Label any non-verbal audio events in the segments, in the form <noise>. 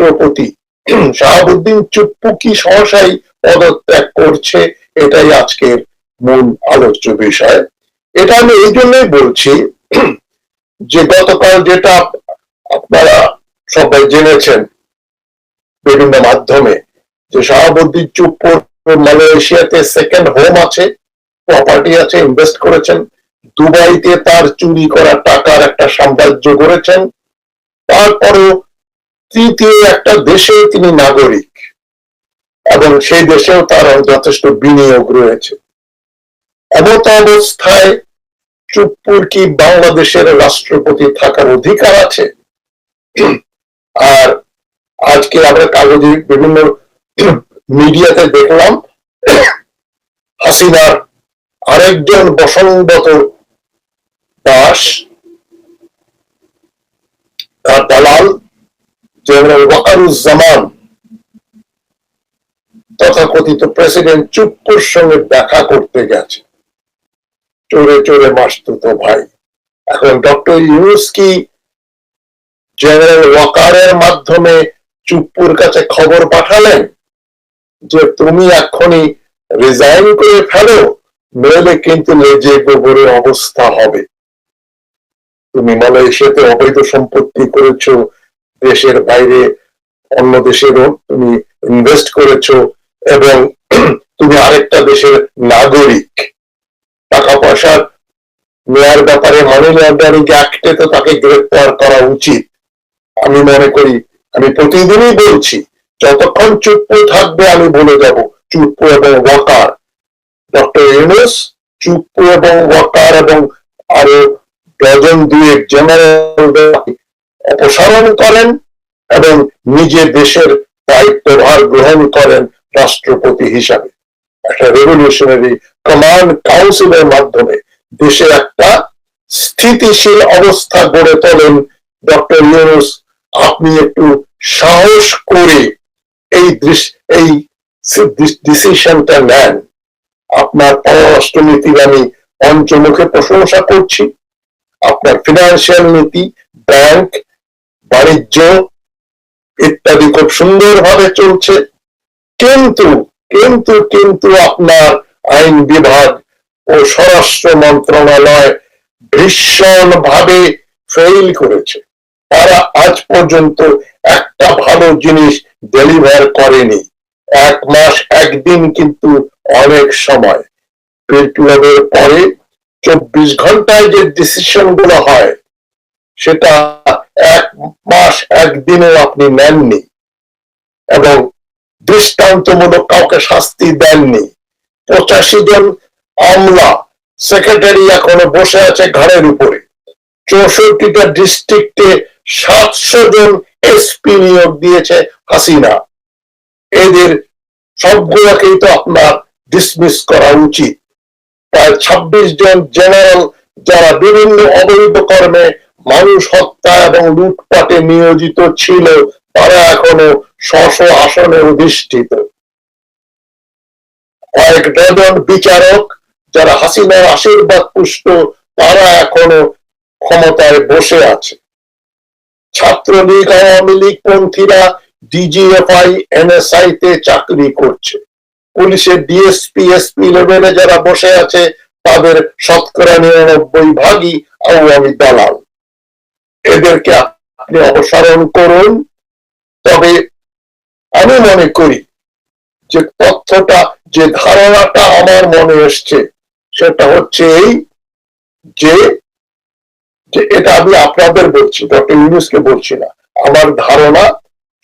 রাষ্ট্রপতি। <clears throat> শাহাবুদ্দিন চুপ্পু কি সহসাই পদত্যাগ করছে, এটাই আজকের মূল আলোচ্য বিষয়। এটা আমি এই জন্যই বলছি <clears throat> যে গতকাল যেটা আপনারা সবাই জেনেছেন বিভিন্ন মাধ্যমে, যে শাহাবুদ্দিন চুপ্পুর মালয়েশিয়াতে সেকেন্ড হোম আছে প্রপার্টি আছে ইনভেস্ট করেছেন। দুবাইতে তার চুরি করা টাকার একটা সাম্রাজ্য গড়েছেন। তারপরেও তৃতীয় একটা দেশে তিনি নাগরিক। এবং সেই দেশেও তার যথেষ্ট বিনিয়োগ রয়েছে। এমত অবস্থায় চুপ্পুর কি বাংলাদেশের রাষ্ট্রপতি থাকার অধিকার আছে? আর আজকে আমরা কাগজে বিভিন্ন মিডিয়াতে দেখলাম, হাসিনার আরেকজন বসঙ্গত দাস, তার দালাল ওয়াকারুজ্জামান তথাকথিত প্রেসিডেন্ট চুপ্পুর সঙ্গে দেখা করতে গেছে। চোরে চোরে মাসতুত ভাই। এখন ডক্টর ইউনুস কি জেনারেল ওয়াকারের মাধ্যমে চুপ্পুর কাছে খবর পাঠালেন যে তুমি এখনই রিজাইন করে ফেলো, নইলে কিন্তু লেজে গোবরের অবস্থা হবে। তুমি মালয়েশিয়াতে অবৈধ সম্পত্তি করেছ দেশের বাইরে অন্য দেশেরও তুমি ইনভেস্ট করেছ এবং তুমি আরেকটা দেশের নাগরিক। টাকা পয়সা নেওয়ার ব্যাপারে মানি লন্ডারিং অ্যাক্টে তো তাকে গ্রেপ্তার করা উচিত। আমি মনে করি, আমি প্রতিদিনই বলছি, যতক্ষণ চুপ্পু থাকবে আমি বলে যাব চুপ্পু এবং ওয়াকার। ডক্টর ইউনুস চুপ্পু এবং ওয়াকার এবং আরও ডজন দুয়েক জেনারেল অপসারণ করেন এবং নিজে দেশের দায়িত্বভার গ্রহণ করেন রাষ্ট্রপতি হিসাবে। একটা রেভলিউশনারি কমান্ড কাউন্সিলের মাধ্যমে দেশে একটা স্থিতিশীল অবস্থা গড়ে তোলেন ডক্টর ইউনুস। আপনি একটু সাহস করে এই এই ডিসিশনটা নেন। আপনার পররাষ্ট্রনীতির আমি পঞ্চমুখে প্রশংসা করছি। আপনার ফিনান্সিয়াল নীতি ব্যাংক বাণিজ্য ইত্যাদি খুব সুন্দরভাবে চলছে। কিন্তু কিন্তু কিন্তু আপনার আইন বিভাগ ও স্বরাষ্ট্র মন্ত্রণালয় ভীষণ ভাবে ফেইল করেছে। তারা আজ পর্যন্ত একটা ভালো জিনিস ডেলিভার করেনি। এক মাস, একদিন কিন্তু অনেক সময়। বিপ্লবের পরে চব্বিশ ঘন্টায় যে ডিসিশনগুলো হয় সেটা এক মাস একদিনও আপনি নেননি এবং দৃষ্টান্তমূলক কাউকে শাস্তি দেননি। পঁচাশি জন আমলা সেক্রেটারি এখনও বসে আছে ঘরের উপরে। চৌষট্টিটা ডিস্ট্রিক্টে সাতশো জন এসপি নিয়োগ দিয়েছে হাসিনা। এদের সবগুলোকেই তো আপনার ডিসমিস করা উচিত। প্রায় ছাব্বিশ জন জেনারেল যারা বিভিন্ন অবৈধ কর্মে মানুষ হত্যা এবং লুটপাটে নিয়োজিত ছিল, তারা এখনও স্ব আসনে অধিষ্ঠিত। কয়েক ডজন বিচারক যারা হাসিনার আশীর্বাদ পুষ্ট, তারা এখনও ক্ষমতায় বসে আছে। ছাত্রলীগ, আওয়ামী লীগ পন্থীরা ডিজিএফআই, এনএসআই তে চাকরি করছে। পুলিশের ডিএসপি, এসপি লেভেলে যারা বসে আছে, তাদের শতকরা নিরানব্বই ভাগই আওয়ামী দালাল। এদেরকে আপনি অপসারণ করুন। তবে আমি মনে করি যে তথ্যটা, যে ধারণাটা আমার মনে এসছে, সেটা হচ্ছে এই যে এটা আমি আপনাদের বলছি, ডক্টর ইউনুসকে বলছি না। আমার ধারণা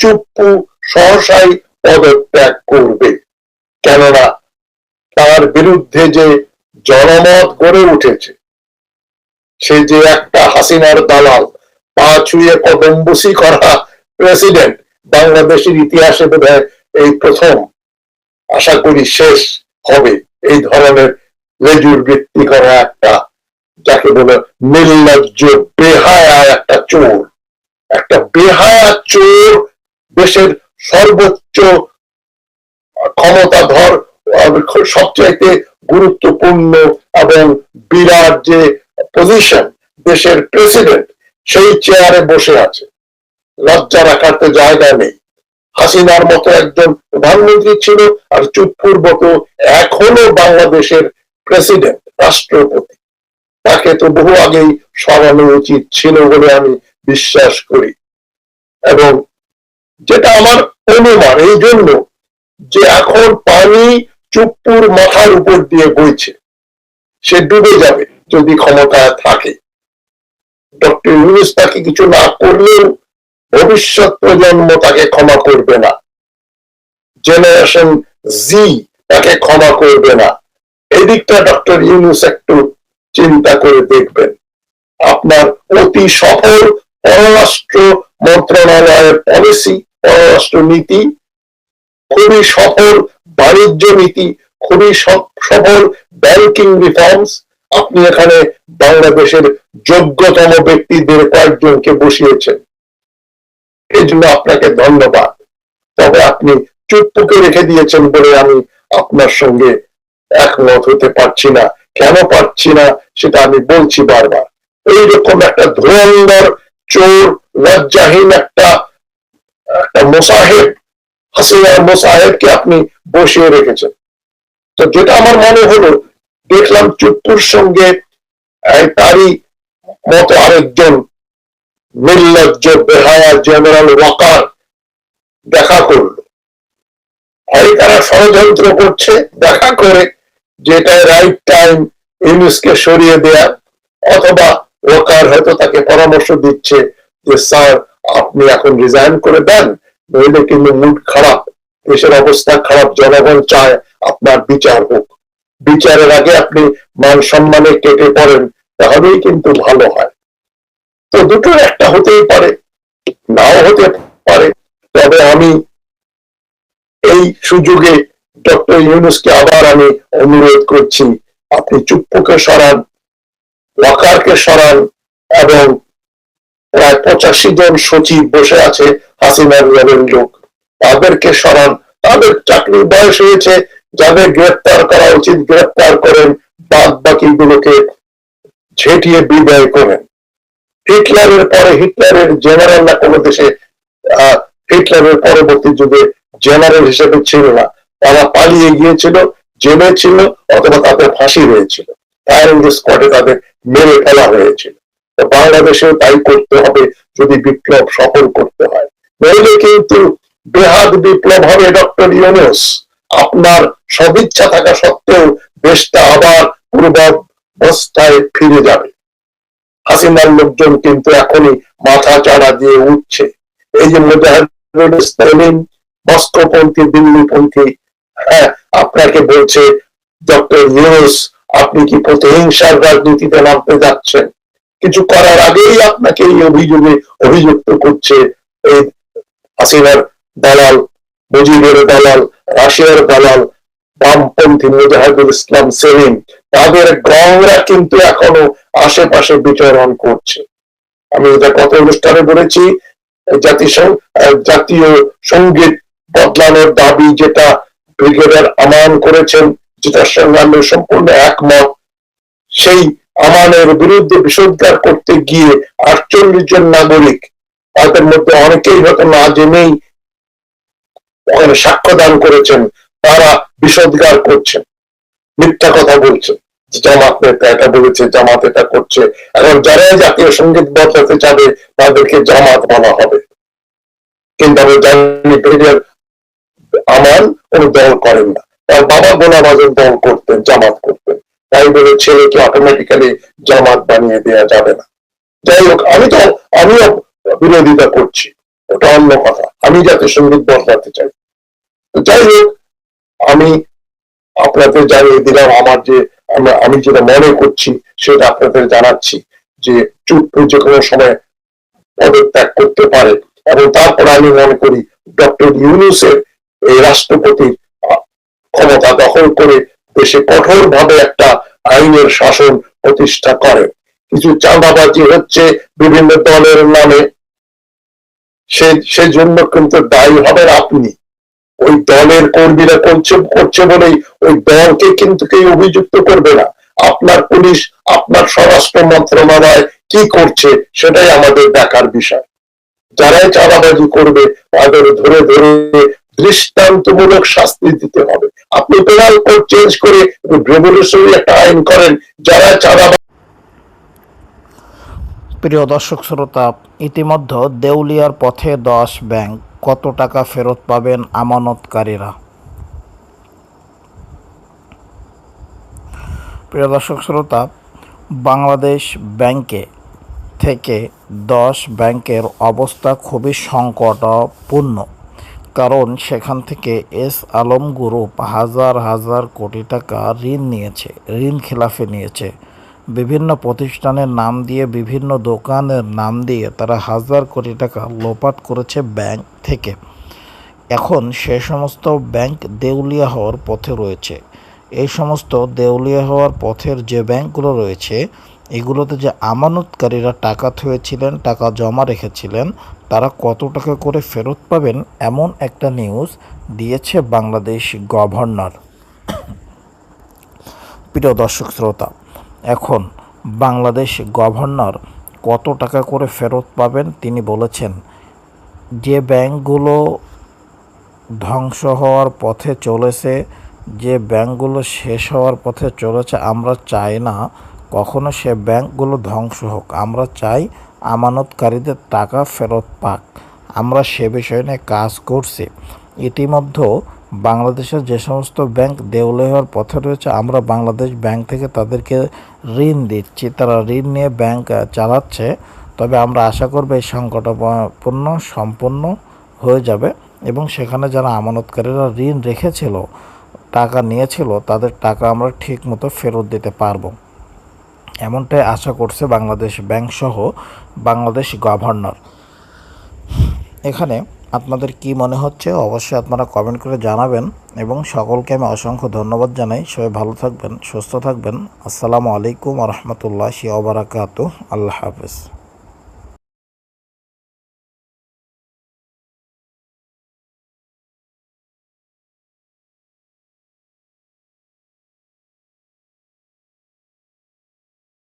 চুপ্পু সহসাই পদত্যাগ করবে। কেননা তার বিরুদ্ধে যে জনমত গড়ে উঠেছে, সে যে একটা হাসিনার দালাল পা ছুঁয়ে কদম্বসি করা প্রেসিডেন্ট বাংলাদেশের ইতিহাসে বোধ এই প্রথম, আশা করি শেষ হবে এই ধরনের লেজুর বৃত্তি করা একটা, যাকে বলে নির্লজ্জ বেহায়া একটা চোর। একটা বেহায়া চোর দেশের সর্বোচ্চ ক্ষমতাধর সবচাইতে গুরুত্বপূর্ণ এবং বিরাট যে পজিশন দেশের প্রেসিডেন্ট সেই চেয়ারে বসে আছে। লজ্জা রাখার তো জায়গা নেই। হাসিনার মতো একজন প্রধানমন্ত্রী ছিল আর চুপ পূর্বক এখনও বাংলাদেশের প্রেসিডেন্ট, রাষ্ট্রপতি। তাকে তো বহু আগেই সরানো উচিত ছিল বলে আমি বিশ্বাস করি। এবং যেটা আমার অনুমান, এই জন্য যে এখন পানি চুপ্পুর মাথার উপর দিয়ে বইছে, সে ডুবে যাবে যদি ক্ষমতায় থাকে। ডক্টর ইউনুস তাকে কিছু না করলেও ভবিষ্যৎ প্রজন্ম তাকে ক্ষমা করবে না। জেনারেশন জি তাকে ক্ষমা করবে না। এদিকটা ডক্টর ইউনুস একটু চিন্তা করে দেখবেন। আপনার অতি সফল পররাষ্ট্র মন্ত্রণালয়ের পলিসি, পররাষ্ট্র নীতি, খুবই সফল বাণিজ্য নীতি, খুবই সফ- সফল ব্যাংকিং রিফর্মস আপনি এখানে বাংলাদেশের যোগ্যতম ব্যক্তিদের কয়েকজনকে বসিয়েছেন। এই জন্য আপনাকে ধন্যবাদ। তবে আপনি চুপ্পুকে রেখে দিয়েছেন বলে আমি আপনার সঙ্গে একমত হতে পারছি না। কেন পারছি না সেটা আমি বলছি বারবার। এইরকম একটা ধুরন্ধর, চোর, লজ্জাহীন একটা একটা মোসাহেব, হাসিনার মোসাহেবকে আপনি বসিয়ে রেখেছেন। তো যেটা আমার মনে হলো দেখলাম চুপ্পুর সঙ্গে তারই মতো আরেকজন নির্লজ্জ, বেহায়া জেনারেল ওয়াকার দেখা করল। হয় তারা ষড়যন্ত্র করছে, দেখা করে যেটা রাইট টাইম ইউনুসকে সরিয়ে দেয়া, অথবা ওয়াকার হয়তো তাকে পরামর্শ দিচ্ছে যে, স্যার, আপনি এখন রিজাইন করে দেন, নইলে কিন্তু মুড খারাপ, দেশের অবস্থা খারাপ, জনগণ চায় আপনার বিচার হোক। বিচারের আগে আপনি মান সম্মানে কেটে পড়েন, তাহলেই কিন্তু ভালো হয়। তো দুটোর একটা হতেই পারে, নাও হতে পারে। তবে আমি এই সুযোগে ডক্টর ইউনুসকে আবার আমি অনুরোধ করছি, আপনি চুপ্পুকে সরান, ওয়াকারকে সরান, এবং প্রায় পঁচাশি জন সচিব বসে আছে হাসিনার লোক, তাদেরকে সরান। তাদের চাকরির বয়স হয়েছে যাদের গ্রেপ্তার করা উচিত, গ্রেপ্তার করেন বাদ বাকি গুলোকে ঝেঁটিয়ে বিদায় করেন। হিটলারের পরে, হিটলারের জেনারেল না কোনো দেশে হিটলারের পরবর্তী যুগে জেনারেল হিসেবে ছিল না। তারা পালিয়ে গিয়েছিল জেলে ছিল অথবা তাদের ফাঁসি হয়েছিল। ফায়ারিং স্পটে তাদের মেরে ফেলা হয়েছিল। বাংলাদেশেও তাই করতে হবে যদি বিপ্লব সফল করতে হয়। নইলে কিন্তু বেহাদ বিপ্লব হবে ডক্টর ইউনুস। আপনার সদিচ্ছা থাকা সত্ত্বেও দেশটা আবার পূর্বাবস্থায় ফিরে যাবে। হাসিনার লোকজন কিন্তু এখনই মাথা চাড়া দিয়ে উঠছে। এই যে মুজাহিদুল ইসলাম মস্কোপন্থী দিল্লিপন্থী হ্যাঁ আপনাকে বলছে, ডক্টর ইউনুস, আপনি কি প্রতিহিংসার রাজনীতিতে নামতে যাচ্ছেন? কিছু করার আগেই আপনাকে এই অভিযোগে অভিযুক্ত করছে এই হাসিনার দালাল মুজিবের দালাল, রাশিয়ার দালাল, বামপন্থী মুজাহিদুল ইসলাম সেলিম, তাদের গংরা কিন্তু এখনও আশেপাশে বিচরণ করছে। আমি এটা কত অনুষ্ঠানে বলেছি জাতিসংঘ জাতীয় সংগীত বদলানোর দাবি যেটা ব্রিগেডার আমান করেছেন, যেটার সঙ্গে আমি সম্পূর্ণ একমত, সেই আমানের বিরুদ্ধে বিষোদ্গার করতে গিয়ে আটচল্লিশ জন নাগরিক, তাদের মধ্যে অনেকেই হয়তো না জেনেই ওখানে সাক্ষ্য দান করেছেন, তারা বিষোদ্গার করছেন। মিথ্যা কথা বলছেন জামাত নেতা এটা বলেছে, জামাত এটা করছে। এখন যারাই জাতীয় সংগীত বদলাতে চাবে তাদেরকে জামাত বলা হবে। কিন্তু আমি জানি ব্রিগেডিয়ার আমান কোন দল করেন না। তার বাবা গোলাম আজম দল করতেন, জামাত করতেন। তাই বলে ছেলেকে অটোমেটিক্যালি জামাত বানিয়ে দেওয়া যাবে না। যাই হোক, আমি তো, আমিও বিরোধিতা করছি। ওটা অন্য কথা। আমি যাতে সংগীত বদলাতে চাই। তো যাই হোক, আমি আপনাদের জানিয়ে দিলাম আমার যে আমি যেটা মনে করছি সেটা আপনাদের জানাচ্ছি যে চুপ যে কোনো সময় পদত্যাগ করতে পারে এবং তারপর আমি মনে করি ডক্টর ইউনুসের এই রাষ্ট্রপতির ক্ষমতা দখল করে দেশে কঠোরভাবে একটা আইনের শাসন প্রতিষ্ঠা করে। কিছু চাঁদাবাজি হচ্ছে বিভিন্ন দলের নামে। সে, সেজন্য কিন্তু দায়ী হবেন আপনি। ওই দলের কর্মীরা করছে করছে বলেই ওই দলকে কিন্তু কেউ অভিযুক্ত করবে না। আপনার পুলিশ, আপনার স্বরাষ্ট্র মন্ত্রণালয় কি করছে, সেটাই আমাদের দেখার বিষয়। যারাই চাঁদাবাজি করবে, তাদের ধরে ধরে দৃষ্টান্তমূলক শাস্তি দিতে হবে। আপনি পেনাল কোড চেঞ্জ করে রেভলিউশনারি একটা আইন করেন, যারা চাঁদাবাজি প্রিয় দর্শক শ্রোতা, ইতিমধ্যে দেউলিয়ার পথে দশ ব্যাংক কত টাকা ফেরত পাবেন আমানতকারীরা? প্রিয় দর্শক শ্রোতা, বাংলাদেশ ব্যাংকে থেকে দশ ব্যাংকের অবস্থা খুবই সংকটপূর্ণ। কারণ সেখান থেকে এস আলম গ্রুপ হাজার হাজার কোটি টাকা ঋণ নিয়েছে, ঋণ খেলাফে নিয়েছে। বিভিন্ন প্রতিষ্ঠানের নাম দিয়ে, বিভিন্ন দোকানের নাম দিয়ে তারা হাজার কোটি টাকা লোপাট করেছে ব্যাংক থেকে। এখন সে সমস্ত ব্যাংক দেউলিয়া হওয়ার পথে রয়েছে। এই সমস্ত দেউলিয়া হওয়ার পথের যে ব্যাংকগুলো রয়েছে, এগুলোতে যে আমানতকারীরা টাকা থুয়েছিলেন, টাকা জমা রেখেছিলেন, তারা কত টাকা করে ফেরত পাবেন এমন একটা নিউজ দিয়েছে বাংলাদেশ গভর্নর। প্রিয় দর্শক, শ্রোতা এখন বাংলাদেশ গভর্নর কত টাকা করে ফেরত পাবেন তিনি বলেছেন। যে ব্যাংকগুলো ধ্বংস হওয়ার পথে চলেছে, যে ব্যাংকগুলো শেষ হওয়ার পথে চলেছে, আমরা চাই না কখনো সে ব্যাংকগুলো ধ্বংস হোক। আমরা চাই আমানতকারীদের টাকা ফেরত পাক। আমরা সে বিষয় নিয়ে কাজ করছি। ইতিমধ্যে বাংলাদেশের যে সমস্ত ব্যাংক দেউলে হওয়ার পথে রয়েছে, আমরা বাংলাদেশ ব্যাংক থেকে তাদেরকে ঋণ দিচ্ছি। তারা ঋণ নিয়ে ব্যাংক চালাচ্ছে। তবে আমরা আশা করব এই সংকটপূর্ণ সম্পন্ন হয়ে যাবে এবং সেখানে যারা আমানতকারীরা ঋণ রেখেছিল, টাকা নিয়েছিল, তাদের টাকা আমরা ঠিক মতো ফেরত দিতে পারব। এমনটাই আশা করছে বাংলাদেশ ব্যাংক সহ বাংলাদেশ গভর্নর। এখানে আপনাদের কি মনে হচ্ছে অবশ্যই আপনারা কমেন্ট করে জানাবেন এবং সকলকে আমি অসংখ্য ধন্যবাদ জানাই। সবাই ভালো থাকবেন, সুস্থ থাকবেন। আসসালামু আলাইকুম রহমতুল্লাহ শিয়াবারাকাতু আল্লাহ হাফেজ।